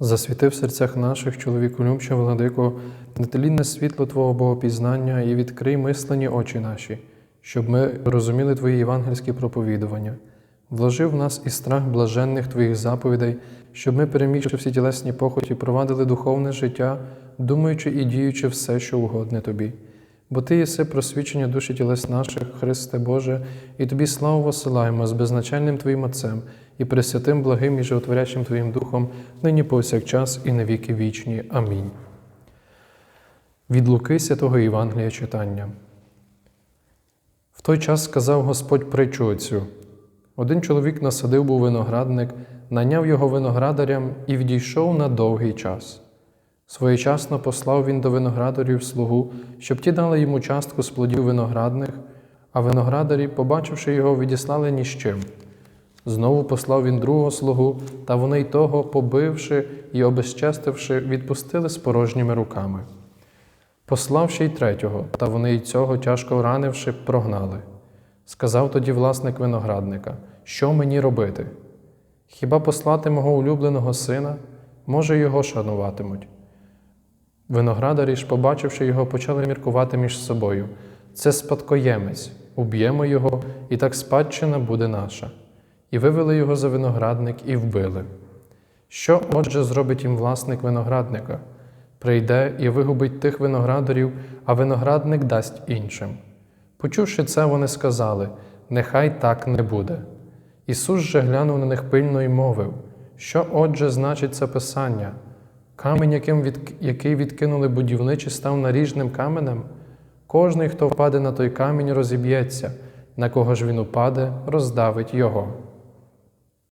Засвіти в серцях наших, чоловіку любче, владико, нетлінне світло Твого Богопізнання і відкрий мислені очі наші, щоб ми розуміли Твої євангельські проповідування. Вложи в нас і страх блаженних Твоїх заповідей, щоб ми, перемігши всі тілесні похоті, провадили духовне життя, думаючи і діючи все, що угодне Тобі. Бо Ти єси просвічення душі тілес наших, Христе Боже, і Тобі славу посилаємо з безначальним Твоїм Отцем і пресвятим благим і животворящим Твоїм Духом, нині повсякчас і на віки вічні. Амінь. Від Луки Святого Євангелія читання. В той час сказав Господь притчу оцю. Один чоловік насадив був виноградник, наняв його виноградарям і відійшов на довгий час. Своєчасно послав він до виноградарів слугу, щоб ті дали йому частку з плодів виноградних, а виноградарі, побачивши його, відіслали ні з чим. Знову послав він другого слугу, та вони й того, побивши і обезчестивши, відпустили з порожніми руками. Послав ще й третього, та вони й цього, тяжко ранивши, прогнали. Сказав тоді власник виноградника, що мені робити? Хіба послати мого улюбленого сина, може, його шануватимуть? Виноградарі ж, побачивши його, почали міркувати між собою. Це спадкоємець, уб'ємо його, і так спадщина буде наша. І вивели його за виноградник і вбили. Що, отже, зробить їм власник виноградника? Прийде і вигубить тих виноградарів, а виноградник дасть іншим. Почувши це, вони сказали: Нехай так не буде. Ісус же глянув на них пильно і мовив, що отже значить це Писання? Від... який відкинули будівничі, став наріжним каменем. Кожний, хто впаде на той камінь, розіб'ється, на кого ж він упаде, роздавить його.